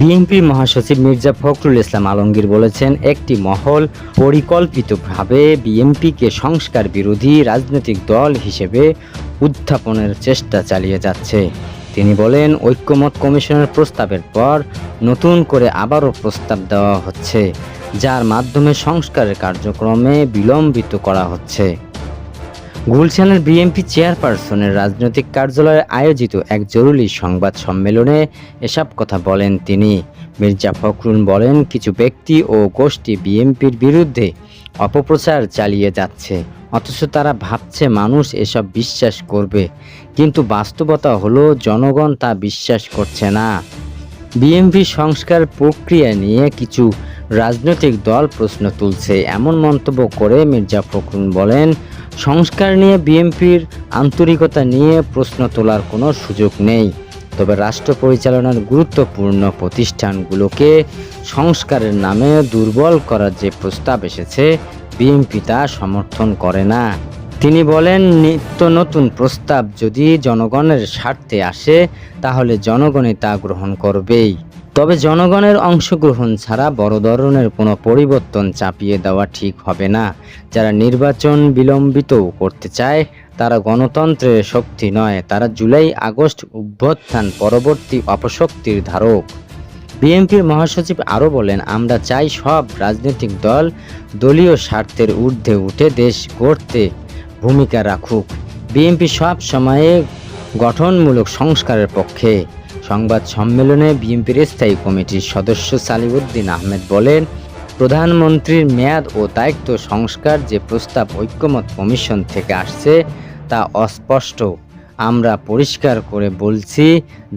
বিএনপির মহাসচিব মির্জা ফখরুল ইসলাম আলমগীর বলেছেন, একটি মহল পরিকল্পিতভাবে বিএনপিকে সংস্কার বিরোধী রাজনৈতিক দল হিসেবে উত্থাপনের চেষ্টা চালিয়ে যাচ্ছে। তিনি বলেন, ঐক্যমত কমিশনের প্রস্তাবের পর নতুন করে আবারও প্রস্তাব দেওয়া হচ্ছে, যার মাধ্যমে সংস্কারের কার্যক্রমে বিলম্বিত করা হচ্ছে। গুলশানের বিএনপি চেয়ারপারসনের রাজনৈতিক কার্যালয়ে আয়োজিত এক জরুরি সংবাদ সম্মেলনে এসব কথা বলেন তিনি। মির্জা ফখরুল বলেন, কিছু ব্যক্তি ও গোষ্ঠী বিএনপির বিরুদ্ধে অপপ্রচার চালিয়ে যাচ্ছে। অথচ তারা ভাবছে মানুষ এসব বিশ্বাস করবে। কিন্তু বাস্তবতা হলো, জনগণ তা বিশ্বাস করছে না। বিএনপি সংস্কার প্রক্রিয়া নিয়ে কিছু রাজনৈতিক দল প্রশ্ন তুলছে। এমন মন্তব্য করে মির্জা ফখরুল বলেন, সংস্কার নিয়ে বিএনপির আন্তরিকতা নিয়ে প্রশ্ন তোলার কোনো সুযোগ নেই। তবে রাষ্ট্র পরিচালনার গুরুত্বপূর্ণ প্রতিষ্ঠানগুলোকে সংস্কারের নামে দুর্বল করার যে প্রস্তাব এসেছে, বিএনপি তা সমর্থন করে না। তিনি বলেন, নিত্য নতুন প্রস্তাব যদি জনগণের স্বার্থে আসে, তাহলে জনগণই তা গ্রহণ করবেই। তবে জনগণের অংশগ্রহণ ছাড়া বড় ধরনের কোনো পরিবর্তন চাপিয়ে দেওয়া ঠিক হবে না। যারা নির্বাচন বিলম্বিত করতে চায়, তারা গণতন্ত্রের শক্তি নয়। তারা জুলাই আগস্ট অভ্যুত্থান পরবর্তী অপশক্তির ধারক। বিএনপির মহাসচিব আরও বলেন, আমরা চাই সব রাজনৈতিক দল দলীয় স্বার্থের ঊর্ধ্বে উঠে দেশ গড়তে ভূমিকা রাখুক। বিএনপি সব সময়ে গঠনমূলক সংস্কারের পক্ষে। সংবাদ সম্মেলনে বিএনপির স্থায়ী কমিটির সদস্য সালিউদ্দিন আহমেদ বলেন, প্রধানমন্ত্রীর মেয়াদ ও দায়িত্ব সংস্কার যে প্রস্তাব ঐক্যমত কমিশন থেকে আসছে তা অস্পষ্ট। আমরা পরিষ্কার করে বলছি,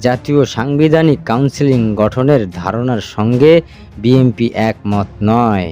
জাতীয় সাংবিধানিক কাউন্সিলিং গঠনের ধারণার সঙ্গে বিএনপি একমত নয়।